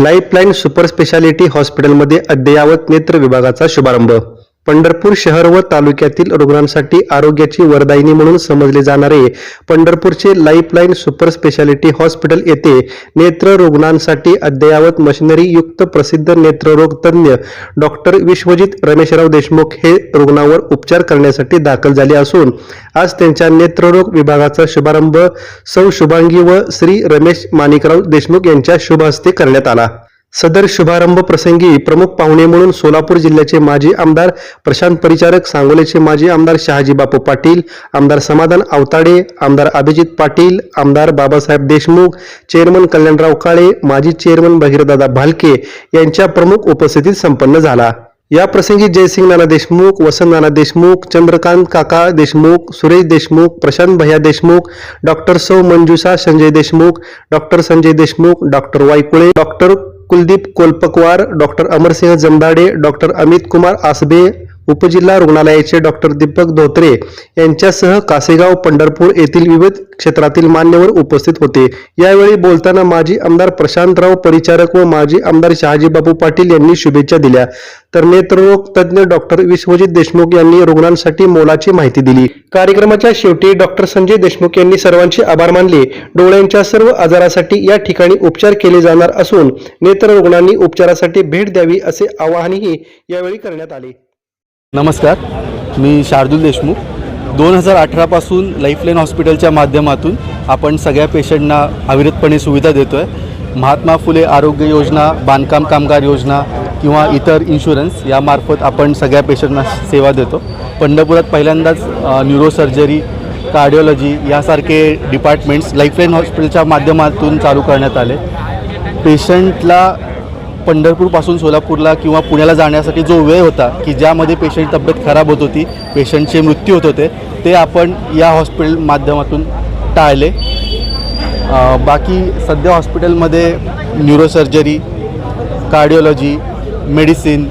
Lifeline super speciality हॉस्पिटलमध्ये अद्ययावत नेत्र विभागाचा शुभारंभ. पंढरपूर शहर व तालुक्यातील रुग्णांसाठी आरोग्याची वरदायिनी म्हणून समजले जाणारे पंढरपूरचे लाईफलाईन सुपर स्पेशालिटी हॉस्पिटल येथे नेत्र रुग्णांसाठी अद्ययावत मशिनरी युक्त प्रसिद्ध नेत्ररोग तज्ज्ञ डॉक्टर विश्वजित रमेशराव देशमुख हे रुग्णावर उपचार करण्यासाठी दाखल झाले असून आज त्यांच्या नेत्ररोग विभागाचा शुभारंभ सौ शुभांगी व श्री रमेश माणिकराव देशमुख यांच्या शुभ हस्ते करण्यात आला. सदर शुभारंभ प्रसंगी प्रमुख पाहुणे म्हणून सोलापूर जिल्ह्याचे माजी आमदार प्रशांत परिचारक सांगोलेचे माजी आमदार शहाजी बापू पाटील आमदार समाधान अवताडे आमदार अभिजित पाटील आमदार बाबासाहेब देशमुख चेअरमन कल्याणराव काळे माजी चेअरमन भगीरदादा भालके यांच्या प्रमुख उपस्थितीत संपन्न झाला. या प्रसंगी जयसिंग नाना देशमुख वसंत नाना देशमुख चंद्रकांत काका Deshmukh Suresh Deshmukh Prashant Bhaiya Deshmukh doctor Sau Manjusha Sanjay Deshmukh doctor Sanjay Deshmukh doctor Waykule doctor Kuldeep Kolapkawar doctor Amarsinh Jamdade doctor Amit Kumar Asbe उपजिल्हा रुग्णालयाचे डॉक्टर दीपक धोत्रे यांच्यासह कासेगाव पंढरपूर येथील विविध क्षेत्रातील मान्यवर उपस्थित होते. यावेळी बोलताना माजी आमदार प्रशांतराव परिचारक व माजी आमदार शहाजीबाबू पाटील यांनी शुभेच्छा दिल्या. तर नेत्ररोग तज्ज्ञ डॉक्टर विश्वजित देशमुख यांनी रुग्णांसाठी मोलाची माहिती दिली. कार्यक्रमाच्या शेवटी डॉक्टर संजय देशमुख यांनी सर्वांचे आभार मानले. डोळ्यांच्या सर्व आजारासाठी या ठिकाणी उपचार केले जाणार असून नेत्ररुग्णांनी उपचारासाठी भेट द्यावी असे आवाहनही यावेळी करण्यात आले. नमस्कार मी शार्दूल देशमुख. दोन हजार अठरापासून लाईफलाईन हॉस्पिटलच्या माध्यमातून आपण सगळ्या पेशंटना अविरतपणे सुविधा देतो आहे महात्मा फुले आरोग्य योजना बांधकाम कामगार योजना किंवा इतर इन्शुरन्स यामार्फत आपण सगळ्या पेशंटना सेवा देतो. पंढरपुरात पहिल्यांदाच न्यूरोसर्जरी कार्डिओलॉजी यासारखे डिपार्टमेंट्स लाईफलाईन हॉस्पिटलच्या माध्यमातून चालू करण्यात आले. पेशंटला पंढरपूरपासून सोलापूरला किंवा पुण्याला जाण्यासाठी जो वेळ होता की ज्यामध्ये पेशंट तब्येत खराब होत होती पेशंटचे मृत्यू होत होते ते आपण या हॉस्पिटल माध्यमातून टाळले. बाकी सध्या हॉस्पिटलमध्ये न्यूरोसर्जरी कार्डिओलॉजी मेडिसिन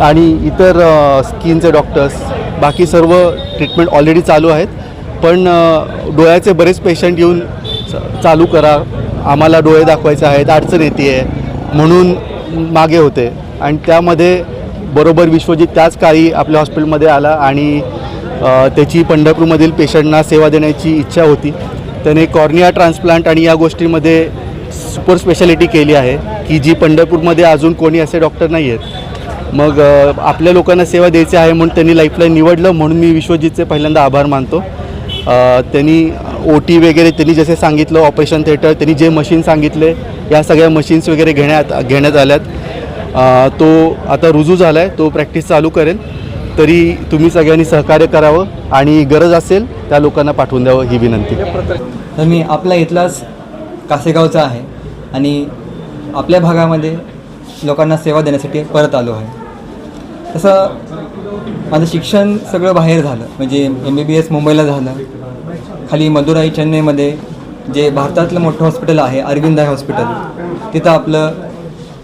आणि इतर स्किनचे डॉक्टर्स बाकी सर्व ट्रीटमेंट ऑलरेडी चालू आहेत. पण डोळ्याचे बरेच पेशंट येऊन च- चालू करा. आम्हाला डोळे दाखवायचे आहेत अडचण येते आहे म्हणून मागे होते. आणि त्यामध्ये बरोबर विश्वजित त्याच काळी आपल्या हॉस्पिटलमध्ये आला आणि त्याची पंढरपूरमधील पेशंटना सेवा देण्याची इच्छा होती. त्याने कॉर्निया ट्रान्सप्लांट आणि या गोष्टींमध्ये सुपर स्पेशालिटी केली आहे की जी पंढरपूरमध्ये अजून कोणी असे डॉक्टर नाही आहेत. मग आपल्या लोकांना सेवा द्यायची आहे म्हणून त्यांनी लाईफलाईन निवडलं म्हणून मी विश्वजितचे पहिल्यांदा आभार मानतो. त्यांनी ओ टी वगैरे त्यांनी जसे सांगितलं ऑपरेशन थिएटर त्यांनी जे मशीन सांगितले या सगळ्या मशीन्स वगैरे घेण्यात घेण्यात आल्यात. तो आता रुजू झाला आहे तो प्रॅक्टिस चालू करेल. तरी तुम्ही सगळ्यांनी सहकार्य करावं आणि गरज असेल त्या लोकांना पाठवून द्यावं ही विनंती. तर मी आपला इथलाच कासेगावचा आहे आणि आपल्या भागामध्ये लोकांना सेवा देण्यासाठी परत आलो आहे. तसं माझं शिक्षण सगळं बाहेर झालं. म्हणजे एम बी बी एस मुंबईला झालं. खाली मदुराई चेन्नईमध्ये जे भारतातलं मोठं हॉस्पिटल आहे अरविंद आय हॉस्पिटल तिथं आपलं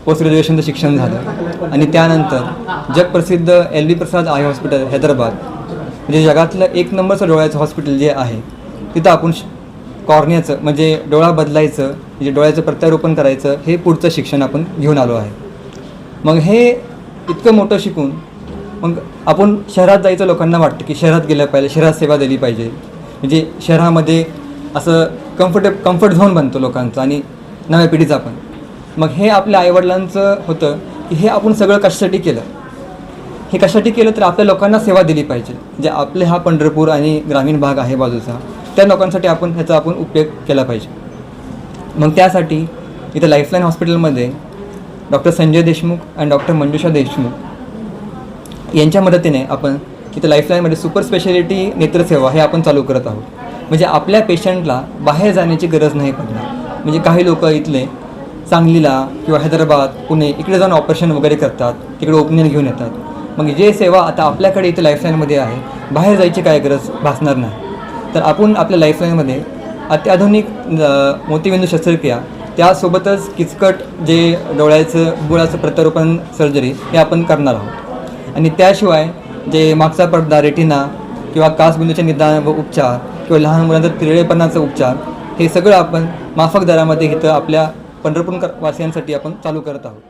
पोस्ट ग्रॅज्युएशनचं शिक्षण झालं. आणि त्यानंतर जगप्रसिद्ध L B Prasad eye hospital Hyderabad म्हणजे जगातलं एक नंबरचं डोळ्याचं हॉस्पिटल जे आहे तिथं आपण श- कॉर्नियाचं म्हणजे डोळा बदलायचं म्हणजे डोळ्याचं प्रत्यारोपण करायचं हे पुढचं शिक्षण आपण घेऊन आलो आहे. मग हे इतकं मोठं शिकून मग आपण शहरात जायचं लोकांना वाटतं की शहरात गेलं पाहिजे शहरात सेवा दिली पाहिजे. म्हणजे शहरामध्ये असं कम्फर्टे कम्फर्ट झोन बनतो लोकांचं आणि नव्या पिढीचा पण. मग हे आपल्या आईवडिलांचं होतं की हे आपण सगळं कशासाठी केलं? हे कशासाठी केलं तर आपल्या लोकांना सेवा दिली पाहिजे. जे आपले हा पंढरपूर आणि ग्रामीण भाग आहे बाजूचा त्या लोकांसाठी आपण ह्याचा आपण उपयोग केला पाहिजे. मग त्यासाठी इथं लाईफलाईन हॉस्पिटलमध्ये डॉक्टर संजय देशमुख आणि डॉक्टर मंजुषा देशमुख यांच्या मदतीने आपण इथं लाईफलाईनमध्ये सुपर स्पेशालिटी नेत्रसेवा हे आपण चालू करत आहोत. म्हणजे आपल्या पेशंटला बाहेर जाण्याची गरज नाही पडणार. म्हणजे काही लोक इथले सांगलीला किंवा हैदराबाद पुणे इकडे जाऊन ऑपरेशन वगैरे करतात तिकडे ओपिनियन घेऊन येतात. मग जे सेवा आता आपल्याकडे इथे लाईफलाईनमध्ये आहे बाहेर जायची काय गरज भासणार नाही. तर आपण आपल्या लाईफलाईनमध्ये अत्याधुनिक मोतीबिंदू शस्त्रक्रिया त्यासोबतच किचकट जे डोळ्याचं बुळाचं प्रत्यारोपण सर्जरी हे आपण करणार आहोत. आणि त्याशिवाय जे मागचा पडदा रेटिना किंवा कासबिंदूचे निदान व उपचार किंवा लहान मुलांचा तिरळेपणाचा उपचार हे सगळं आपण माफक दरामध्ये इथं आपल्या पंढरपूर वासियांसाठी आपण चालू करत आहोत.